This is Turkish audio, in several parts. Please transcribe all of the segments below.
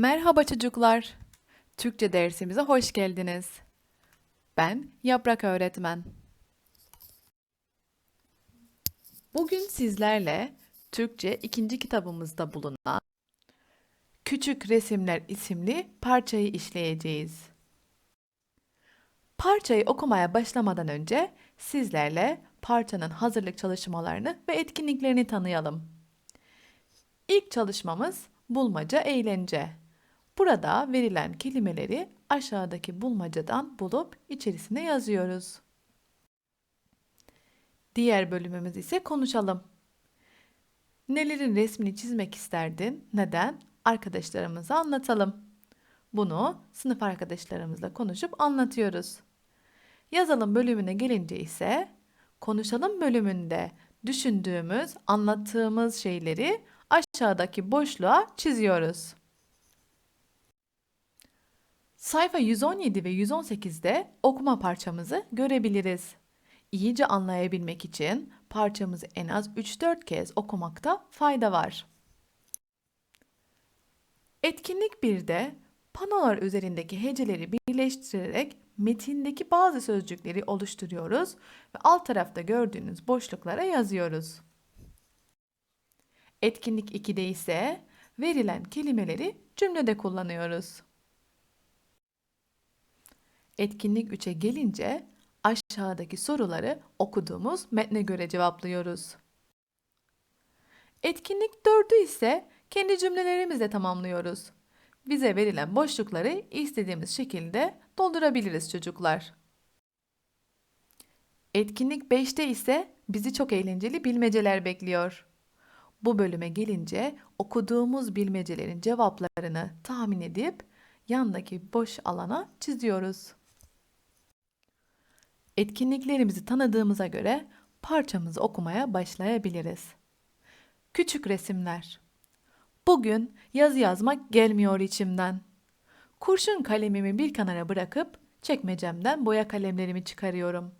Merhaba çocuklar. Türkçe dersimize hoş geldiniz. Ben Yaprak Öğretmen. Bugün sizlerle Türkçe ikinci kitabımızda bulunan Küçük Resimler isimli parçayı işleyeceğiz. Parçayı okumaya başlamadan önce sizlerle parçanın hazırlık çalışmalarını ve etkinliklerini tanıyalım. İlk çalışmamız bulmaca eğlence. Burada verilen kelimeleri aşağıdaki bulmacadan bulup içerisine yazıyoruz. Diğer bölümümüz ise konuşalım. Nelerin resmini çizmek isterdin? Neden? Arkadaşlarımıza anlatalım. Bunu sınıf arkadaşlarımızla konuşup anlatıyoruz. Yazalım bölümüne gelince ise konuşalım bölümünde düşündüğümüz, anlattığımız şeyleri aşağıdaki boşluğa çiziyoruz. Sayfa 117 ve 118'de okuma parçamızı görebiliriz. İyice anlayabilmek için parçamızı en az 3-4 kez okumakta fayda var. Etkinlik 1'de panolar üzerindeki heceleri birleştirerek metindeki bazı sözcükleri oluşturuyoruz ve alt tarafta gördüğünüz boşluklara yazıyoruz. Etkinlik 2'de ise verilen kelimeleri cümlede kullanıyoruz. Etkinlik 3'e gelince aşağıdaki soruları okuduğumuz metne göre cevaplıyoruz. Etkinlik 4'ü ise kendi cümlelerimizle tamamlıyoruz. Bize verilen boşlukları istediğimiz şekilde doldurabiliriz çocuklar. Etkinlik 5'te ise bizi çok eğlenceli bilmeceler bekliyor. Bu bölüme gelince okuduğumuz bilmecelerin cevaplarını tahmin edip yandaki boş alana çiziyoruz. Etkinliklerimizi tanıdığımıza göre parçamızı okumaya başlayabiliriz. Küçük resimler. Bugün yazı yazmak gelmiyor içimden. Kurşun kalemimi bir kenara bırakıp çekmecemden boya kalemlerimi çıkarıyorum.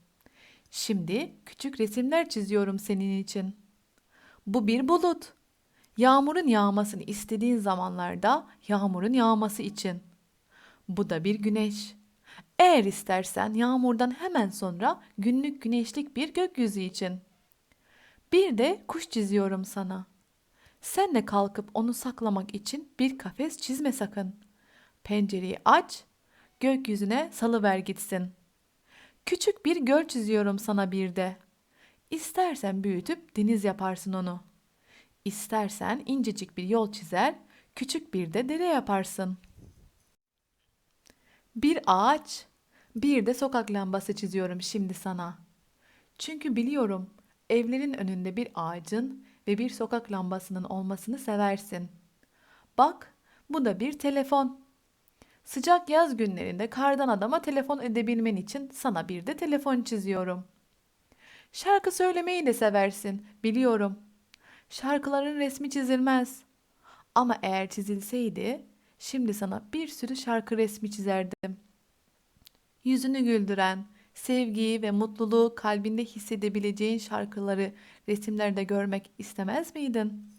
Şimdi küçük resimler çiziyorum senin için. Bu bir bulut. Yağmurun yağmasını istediğin zamanlarda yağmurun yağması için. Bu da bir güneş. Eğer istersen yağmurdan hemen sonra günlük güneşlik bir gökyüzü için. Bir de kuş çiziyorum sana. Sen de kalkıp onu saklamak için bir kafes çizme sakın. Pencereyi aç, gökyüzüne salıver gitsin. Küçük bir göl çiziyorum sana bir de. İstersen büyütüp deniz yaparsın onu. İstersen incecik bir yol çizer, küçük bir de dere yaparsın. Bir ağaç, bir de sokak lambası çiziyorum şimdi sana. Çünkü biliyorum evlerin önünde bir ağacın ve bir sokak lambasının olmasını seversin. Bak, bu da bir telefon. Sıcak yaz günlerinde kardan adama telefon edebilmen için sana bir de telefon çiziyorum. Şarkı söylemeyi de seversin, biliyorum. Şarkıların resmi çizilmez. Ama eğer çizilseydi, şimdi sana bir sürü şarkı resmi çizerdim. Yüzünü güldüren, sevgiyi ve mutluluğu kalbinde hissedebileceğin şarkıları resimlerde görmek istemez miydin?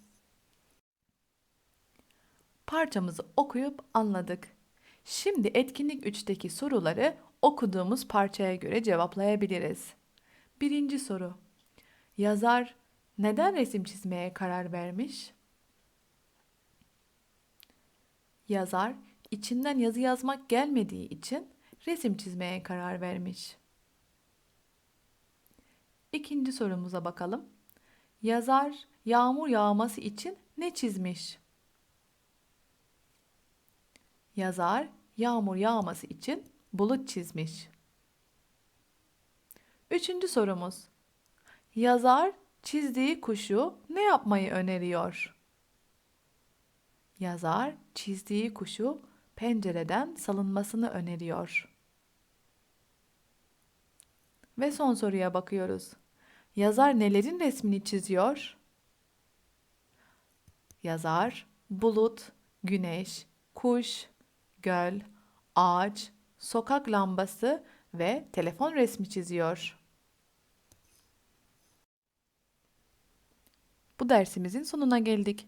Parçamızı okuyup anladık. Şimdi etkinlik 3'teki soruları okuduğumuz parçaya göre cevaplayabiliriz. Birinci soru. Yazar neden resim çizmeye karar vermiş? Yazar içinden yazı yazmak gelmediği için resim çizmeye karar vermiş. İkinci sorumuza bakalım. Yazar yağmur yağması için ne çizmiş? Yazar yağmur yağması için bulut çizmiş. Üçüncü sorumuz. Yazar çizdiği kuşu ne yapmayı öneriyor? Yazar çizdiği kuşu pencereden salınmasını öneriyor. Ve son soruya bakıyoruz. Yazar nelerin resmini çiziyor? Yazar bulut, güneş, kuş, göl, ağaç, sokak lambası ve telefon resmi çiziyor. Bu dersimizin sonuna geldik.